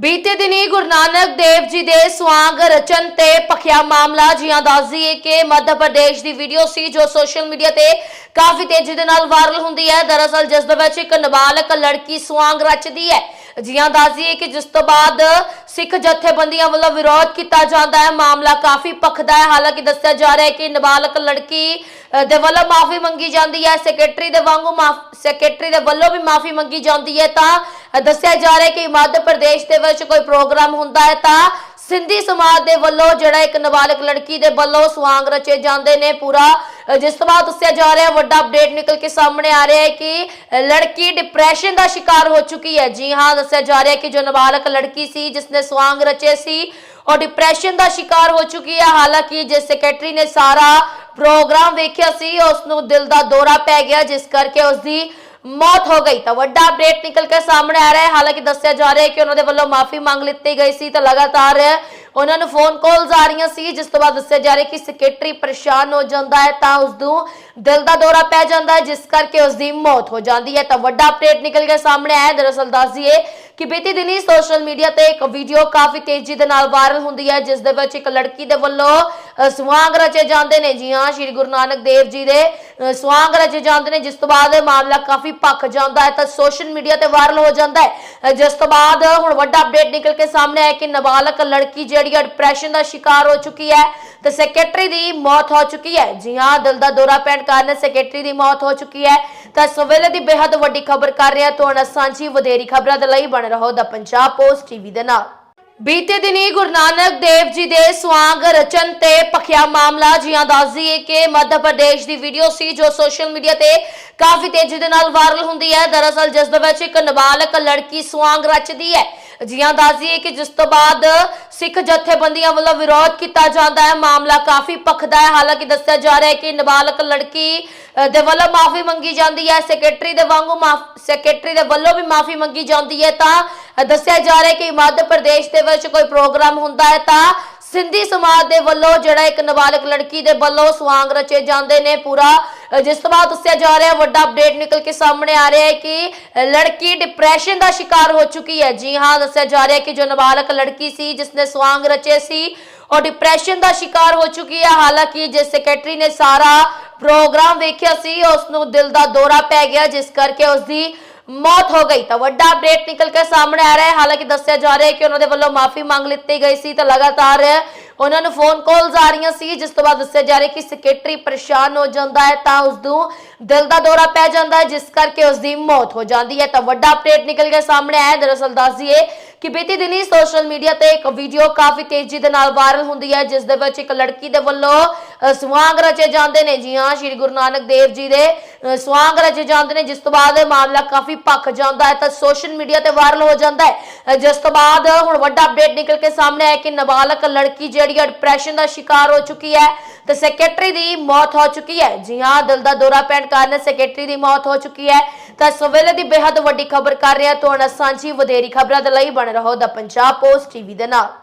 ਬੀਤੇ ਦਿਨੀ ਗੁਰੂ ਨਾਨਕ ਦੇਵ ਜੀ ਦੇ ਸਵਾਂਗ ਰਚਨ ਤੇ ਪਖਿਆ ਮਾਮਲਾ ਜੀਆਂ ਦੱਸਦੀਏ ਕਿ ਮੱਧ ਪ੍ਰਦੇਸ਼ ਦੀ ਵੀਡੀਓ ਸੀ ਜੋ ਸੋਸ਼ਲ ਮੀਡੀਆ ਤੇ ਕਾਫੀ ਤੇਜ਼ੀ ਦੇ ਨਾਲ ਵਾਇਰਲ ਹੁੰਦੀ ਹੈ। ਦਰਅਸਲ ਜਿਸ ਦੇ ਵਿੱਚ ਇੱਕ ਨਾਬਾਲਗ ਲੜਕੀ ਸਵਾਂਗ ਰਚਦੀ ਹੈ। ਜੀਆਂ ਦੱਸਦੀਏ ਕਿ ਜਿਸ ਤੋਂ ਬਾਅਦ ਸਿੱਖ ਜਥੇਬੰਦੀਆਂ ਵੱਲੋਂ ਵਿਰੋਧ ਕੀਤਾ ਜਾਂਦਾ ਹੈ। ਮਾਮਲਾ ਕਾਫੀ ਪਖਦਾ ਹੈ। ਹਾਲਾਂਕਿ ਦੱਸਿਆ ਜਾ ਰਿਹਾ ਹੈ ਕਿ ਨਾਬਾਲਗ ਲੜਕੀ ਦੇ ਵੱਲੋਂ ਮਾਫੀ ਮੰਗੀ ਜਾਂਦੀ ਹੈ। ਸੈਕਟਰੀ ਦੇ ਵਾਂਗੂ ਮਾਫ ਸੈਕਟਰੀ ਦੇ ਵੱਲੋਂ ਵੀ ਮਾਫੀ ਮੰਗੀ ਜਾਂਦੀ ਹੈ। ਤਾਂ ਦੱਸਿਆ ਜਾ ਰਿਹਾ ਕਿ ਮੱਧ ਪ੍ਰਦੇਸ਼ ਦੇ ਵਿੱਚ ਕੋਈ ਪ੍ਰੋਗਰਾਮ ਹੁੰਦਾ ਹੈ ਤਾਂ ਸਿੰਧੀ ਸਮਾਜ ਦੇ ਵੱਲੋਂ ਜਿਹੜਾ ਇੱਕ ਨਾਬਾਲਗ ਲੜਕੀ ਦੇ ਵੱਲੋਂ ਸਵਾਂਗ ਰਚੇ ਜਾਂਦੇ ਨੇ ਪੂਰਾ। ਜਿਸ ਤੋਂ ਬਾਅਦ ਦੱਸਿਆ ਜਾ ਰਿਹਾ, ਵੱਡਾ ਅਪਡੇਟ ਨਿਕਲ ਕੇ ਸਾਹਮਣੇ ਆ ਰਿਹਾ ਹੈ ਕਿ ਲੜਕੀ ਡਿਪਰੈਸ਼ਨ ਦਾ ਸ਼ਿਕਾਰ ਹੋ ਚੁੱਕੀ ਹੈ। ਜੀ ਹਾਂ, ਦੱਸਿਆ ਜਾ ਰਿਹਾ ਕਿ ਜੋ ਨਾਬਾਲਗ ਲੜਕੀ ਸੀ ਜਿਸ ਨੇ ਸਵਾਂਗ ਰਚੇ ਸੀ, ਉਹ ਡਿਪਰੈਸ਼ਨ ਦਾ ਸ਼ਿਕਾਰ ਹੋ ਚੁੱਕੀ ਹੈ। ਹਾਲਾਂਕਿ ਜਿਸ ਸੈਕਟਰੀ ਨੇ ਸਾਰਾ ਪ੍ਰੋਗਰਾਮ ਵੇਖਿਆ ਸੀ, ਉਸ ਨੂੰ ਦਿਲ ਦਾ ਦੌਰਾ ਪੈ ਗਿਆ, ਜਿਸ ਕਰਕੇ ਉਸ ਦੀ ਮੌਤ ਹੋ ਗਈ ਤਾਂ ਵੱਡਾ ਅਪਡੇਟ ਨਿਕਲ ਕੇ ਸਾਹਮਣੇ ਆ ਰਿਹਾ ਹੈ। ਹਾਲਾਂਕਿ ਦੱਸਿਆ ਜਾ ਰਿਹਾ ਹੈ ਕਿ ਉਹਨਾਂ ਦੇ ਵੱਲੋਂ ਮਾਫੀ ਮੰਗ ਲਿੱਤੀ ਗਈ ਸੀ ਤਾਂ ਲਗਾਤਾਰ ਉਹਨਾਂ ਨੂੰ ਫੋਨ ਕਾਲਸ ਆ ਰਹੀਆਂ ਸੀ ਜਿਸ ਤੋਂ ਬਾਅਦ ਦੱਸਿਆ ਜਾ ਰਿਹਾ ਕਿ ਸੈਕਟਰੀ ਪਰੇਸ਼ਾਨ ਹੋ ਜਾਂਦਾ ਹੈ ਤਾਂ ਉਸ ਨੂੰ ਦਿਲ ਦਾ ਦੌਰਾ ਪੈ ਜਾਂਦਾ ਹੈ ਜਿਸ ਕਰਕੇ ਉਸ ਦੀ ਮੌਤ ਹੋ ਜਾਂਦੀ ਹੈ। ਤਾਂ ਵੱਡਾ ਅਪਡੇਟ ਨਿਕਲ ਕੇ ਸਾਹਮਣੇ ਆਇਆ ਦਰਅਸਲ ਦੱਸ ਦਈਏ ਕਿ ਬੀਤੀ ਦਿਨੀ ਸੋਸ਼ਲ ਮੀਡੀਆ ਤੇ ਇੱਕ ਵੀਡੀਓ ਕਾਫੀ ਤੇਜ਼ੀ ਦੇ ਨਾਲ ਵਾਇਰਲ ਹੁੰਦੀ ਹੈ ਜਿਸ ਦੇ ਵਿੱਚ ਇੱਕ ਲੜਕੀ ਦੇ ਵੱਲੋਂ ਅ, ਸਵਾਂਗ ਰਚੇ ਜਾਂਦੇ ਨੇ। ਜੀ ਹਾਂ ਸ਼੍ਰੀ ਗੁਰੂ ਨਾਨਕ ਦੇਵ ਜੀ ਦੇ ਸਵਾਂਗ ਰਚੇ ਜਾਂਦੇ ਨੇ, ਜਿਸ ਤੋਂ ਬਾਅਦ ਮਾਮਲਾ ਕਾਫੀ ਭਖ ਜਾਂਦਾ ਹੈ, ਤਾਂ ਸੋਸ਼ਲ ਮੀਡੀਆ ਤੇ ਵਾਇਰਲ ਹੋ ਜਾਂਦਾ ਹੈ। ਜਿਸ ਤੋਂ ਬਾਅਦ ਹੁਣ ਵੱਡਾ ਅਪਡੇਟ ਨਿਕਲ ਕੇ ਸਾਹਮਣੇ ਆਇਆ ਕਿ ਨਾਬਾਲਗ ਲੜਕੀ ਜਿਹੜੀ ਹੈ ਡਿਪਰੈਸ਼ਨ ਦਾ ਸ਼ਿਕਾਰ ਹੋ ਚੁੱਕੀ ਹੈ ਤੇ ਸੈਕਟਰੀ ਦੀ ਮੌਤ ਹੋ ਚੁੱਕੀ ਹੈ। ਜੀ ਹਾਂ, ਦਿਲ ਦਾ ਦੌਰਾ ਪੈਣ ਕਾਰਨ ਸੈਕਟਰੀ ਦੀ ਮੌਤ ਹੋ ਚੁੱਕੀ ਹੈ। ਤਾਂ ਇਸ ਦੀ ਬੇहद ਵੱਡੀ ਖਬਰ ਕਰ ਰਿਹਾ, ਤੁਹਾਡਾ ਸਾਂਝੀ ਵਧੇਰੀ ਖਬਰਾਂ ਦੇ ਲਈ ਬਣ ਰਹੋ ਦਾ ਪੰਜਾਬ ਪੋਸਟ ਟੀਵੀ ਦੇ ਨਾਲ। ਬੀਤੇ ਦਿਨੀ ਗੁਰੂ ਨਾਨਕ ਦੇਵ ਜੀ ਦੇ ਸਵਾਂਗ ਰਚਨ ਤੇ ਪਖਿਆ ਮਾਮਲਾ ਜੀਆਂ ਦੱਸਦੀ ਹੈ ਕਿ ਮੱਧ ਪ੍ਰਦੇਸ਼ ਦੀ ਵੀਡੀਓ ਸੀ ਜੋ ਸੋਸ਼ਲ ਮੀਡੀਆ ਤੇ ਕਾਫੀ ਤੇਜ਼ੀ ਦੇ ਨਾਲ ਵਾਇਰਲ ਹੁੰਦੀ ਹੈ। ਦਰਅਸਲ ਜਿਸ ਦੇ ਵਿੱਚ ਇੱਕ ਨਾਬਾਲਗ ਲੜਕੀ ਸਵਾਂਗ ਰਚਦੀ ਹੈ। ਜੀਆਂ ਦੱਸਦੀ ਹੈ ਕਿ ਜਿਸ ਤੋਂ ਬਾਅਦ ਸਿੱਖ ਜਥੇਬੰਦੀਆਂ ਵੱਲੋਂ ਵਿਰੋਧ ਕੀਤਾ ਜਾਂਦਾ ਹੈ। ਮਾਮਲਾ ਕਾਫੀ ਪਖਦਾ ਹੈ। ਹਾਲਾਂਕਿ ਦੱਸਿਆ ਜਾ ਰਿਹਾ ਹੈ ਕਿ ਨਾਬਾਲਗ ਲੜਕੀ ਦੇ ਵੱਲੋਂ ਮਾਫੀ ਮੰਗੀ ਜਾਂਦੀ ਹੈ। ਸੈਕਟਰੀ ਦੇ ਵਾਂਗੂ ਮਾਫ ਸੈਕਟਰੀ ਦੇ ਵੱਲੋਂ ਵੀ ਮਾਫੀ ਮੰਗੀ ਜਾਂਦੀ ਹੈ। ਤਾਂ ਦੱਸਿਆ ਜਾ ਰਿਹਾ ਹੈ ਕਿ ਮੱਧ ਪ੍ਰਦੇਸ਼ ਦੇ ਵਿੱਚ ਕੋਈ ਪ੍ਰੋਗਰਾਮ ਹੁੰਦਾ ਹੈ ਤਾਂ ਸਿੰਧੀ ਸਮਾਜ ਦੇ ਵੱਲੋਂ ਜਿਹੜਾ ਇੱਕ ਨਾਬਾਲਗ ਲੜਕੀ ਦੇ ਵੱਲੋਂ ਸਵਾਂਗ ਰਚੇ ਜਾਂਦੇ ਨੇ ਪੂਰਾ। ਜਿਸ ਤੋਂ ਬਾਅਦ ਦੱਸਿਆ ਜਾ ਰਿਹਾ, ਵੱਡਾ ਅਪਡੇਟ ਨਿਕਲ ਕੇ ਸਾਹਮਣੇ ਆ ਰਿਹਾ ਹੈ ਕਿ ਲੜਕੀ ਡਿਪਰੈਸ਼ਨ ਦਾ ਸ਼ਿਕਾਰ ਹੋ ਚੁੱਕੀ ਹੈ। ਜੀ ਹਾਂ, ਦੱਸਿਆ ਜਾ ਰਿਹਾ ਕਿ ਜੋ ਨਾਬਾਲਗ ਲੜਕੀ ਸੀ ਜਿਸ ਨੇ ਸਵਾਂਗ ਰਚੇ ਸੀ, ਉਹ ਡਿਪਰੈਸ਼ਨ ਦਾ ਸ਼ਿਕਾਰ ਹੋ ਚੁੱਕੀ ਹੈ। ਹਾਲਾਂਕਿ ਜਿਸ ਸੈਕਟਰੀ ਨੇ ਸਾਰਾ ਪ੍ਰੋਗਰਾਮ ਵੇਖਿਆ ਸੀ, ਉਸ ਨੂੰ ਦਿਲ ਦਾ ਦੌਰਾ ਪੈ ਗਿਆ, ਜਿਸ ਕਰਕੇ ਉਸ ਦੀ ਮੌਤ ਹੋ ਗਈ ਤਾਂ ਵੱਡਾ ਅਪਡੇਟ ਨਿਕਲ ਕੇ ਸਾਹਮਣੇ ਆ ਰਿਹਾ ਹੈ। ਹਾਲਾਂਕਿ ਦੱਸਿਆ ਜਾ ਰਿਹਾ ਹੈ ਕਿ ਉਹਨਾਂ ਦੇ ਵੱਲੋਂ ਮਾਫੀ ਮੰਗ ਲਿੱਤੀ ਗਈ ਸੀ ਤਾਂ ਲਗਾਤਾਰ ਉਹਨਾਂ ਨੂੰ ਫੋਨ ਕਾਲਸ ਆ ਰਹੀਆਂ ਸੀ ਜਿਸ ਤੋਂ ਬਾਅਦ ਦੱਸਿਆ ਜਾ ਰਿਹਾ ਕਿ ਸੈਕਟਰੀ ਪਰੇਸ਼ਾਨ ਹੋ ਜਾਂਦਾ ਹੈ ਤਾਂ ਉਸ ਨੂੰ ਦਿਲ ਦਾ ਦੌਰਾ ਪੈ ਜਾਂਦਾ ਹੈ ਜਿਸ ਕਰਕੇ ਉਸ ਦੀ ਮੌਤ ਹੋ ਜਾਂਦੀ ਹੈ। ਤਾਂ ਵੱਡਾ ਅਪਡੇਟ ਨਿਕਲ ਕੇ ਸਾਹਮਣੇ ਆਇਆ ਦਰਅਸਲ ਦੱਸ ਦਈਏ ਕਿ ਬੀਤੀ ਦਿਨੀ ਸੋਸ਼ਲ ਮੀਡੀਆ ਤੇ ਇੱਕ ਵੀਡੀਓ ਕਾਫੀ ਤੇਜ਼ੀ ਦੇ ਨਾਲ ਵਾਇਰਲ ਹੁੰਦੀ ਹੈ ਜਿਸ ਦੇ ਵਿੱਚ ਇੱਕ ਲੜਕੀ ਦੇ ਵੱਲੋਂ ਅ, ਸਵਾਂਗ ਰਚੇ ਜਾਂਦੇ ਨੇ। ਜੀ ਹਾਂ ਸ਼੍ਰੀ ਗੁਰੂ ਨਾਨਕ ਦੇਵ ਜੀ ਦੇ ਸਵਾਂਗ ਰਚੇ ਜਾਂਦੇ ਨੇ, ਜਿਸ ਤੋਂ ਬਾਅਦ ਮਾਮਲਾ ਕਾਫੀ ਭਖ ਜਾਂਦਾ ਹੈ, ਤਾਂ ਸੋਸ਼ਲ ਮੀਡੀਆ ਤੇ ਵਾਇਰਲ ਹੋ ਜਾਂਦਾ ਹੈ। ਜਿਸ ਤੋਂ ਬਾਅਦ ਹੁਣ ਵੱਡਾ ਅਪਡੇਟ ਨਿਕਲ ਕੇ ਸਾਹਮਣੇ ਆਇਆ ਕਿ ਨਾਬਾਲਗ ਲੜਕੀ ਜਿਹੜੀ ਹੈ ਡਿਪਰੈਸ਼ਨ ਦਾ ਸ਼ਿਕਾਰ ਹੋ ਚੁੱਕੀ ਹੈ, ਤੇ ਸੈਕਟਰੀ ਦੀ ਮੌਤ ਹੋ ਚੁੱਕੀ ਹੈ। ਜੀ ਹਾਂ, ਦਿਲ ਦਾ ਦੌਰਾ ਪੈਣ ਕਾਰਨ ਸੈਕਟਰੀ ਦੀ ਮੌਤ ਹੋ ਚੁੱਕੀ ਹੈ। ਤਾਂ ਇਸ ਵੇਲੇ ਦੀ ਬੇहद ਵੱਡੀ ਖਬਰ ਕਰ ਰਿਹਾ ਤੁਹਾਡਾ ਸਾਂਝੀ ਵਧੇਰੀ ਖਬਰਾਂ ਦੇ ਲਈ ਬਣ ਰਹੋ ਦਾ ਪੰਜਾਬ ਪੋਸਟ ਟੀਵੀ ਦੇ ਨਾਲ।